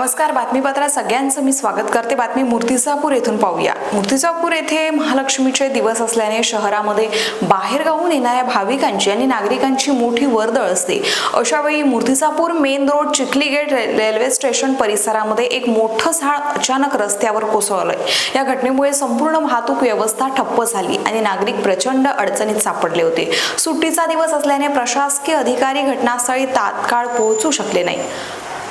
नमस्कार बातमीपत्रात सगळ्यांचं मी स्वागत करते. बातमी मूर्तिजापूर येथून पाहूया. मूर्तिजापूर येथे महालक्ष्मीचे दिवस असल्याने शहरामध्ये बाहेरगावून येणाऱ्या भाविकांची आणि नागरिकांची मोठी वर्दळ असते. अशावेळी Murtijapur main road Chikhli gate रे- रेल्वे स्टेशन परिसरामध्ये एक मोठं झाड अचानक रस्त्यावर कोसळलंय. या घटनेमुळे संपूर्ण वाहतूक व्यवस्था ठप्प झाली आणि नागरिक प्रचंड अडचणीत सापडले होते. सुट्टीचा दिवस असल्याने प्रशासकीय अधिकारी घटनास्थळी तात्काळ पोहोचू शकले नाही.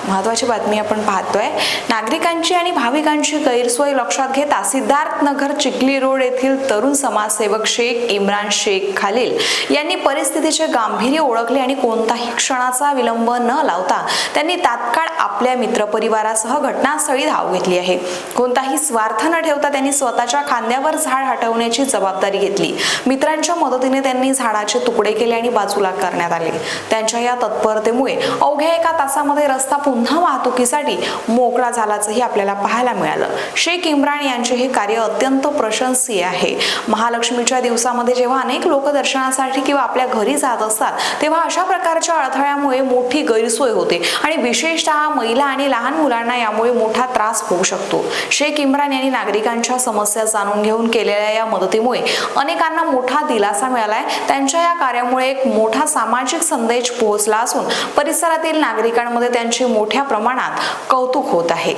महत्वाची बातमी आपण पाहतोय. नागरिकांची आणि भाविकांची गैरसोय लक्षात घेता सिद्धार्थ नगर चिखली रोड येथील तरुण समाजसेवक शेख इम्रान शेख खालील यांनी परिस्थितीचे गांभीर्य ओळखले आणि कोणताही क्षणाचा विलंब न लावता त्यांनी तात्काळ आपल्या मित्रपरिवारासह घटनास्थळी धाव घेतली आहे. कोणताही स्वार्थ न ठेवता त्यांनी स्वतःच्या खांद्यावर झाड हटवण्याची जबाबदारी घेतली. मित्रांच्या मदतीने त्यांनी झाडाचे तुकडे केले आणि बाजूला करण्यात आले. त्यांच्या या तत्परतेमुळे अवघ्या एका तासामध्ये रस्ता पुन्हा वाहतुकीसाठी मोकळा झाल्याचंही आपल्याला पाहायला मिळालं. शेख इम्रान यांचे हे कार्य अत्यंत प्रशंसीय आहे. महालक्ष्मीच्या दिवसामध्ये जेव्हा अनेक लोक दर्शनासाठी किंवा आपल्या घरी जात असतात तेव्हा अशा प्रकारच्या अडथळ्यामुळे मोठी गैरसोय होते आणि विशेषतः महिला आणि लहान मुलांना यामुळे मोठा त्रास होऊ शकतो. शेख इम्रान यांनी नागरिकांच्या समस्या जाणून घेऊन केलेल्या या मदतीमुळे अनेकांना मोठा दिलासा मिळालाय. त्यांच्या या कार्यामुळे एक मोठा सामाजिक संदेश पोहोचला असून परिसरातील नागरिकांमध्ये त्यांची मोठ्या प्रमाणात कौतुक होत आहे.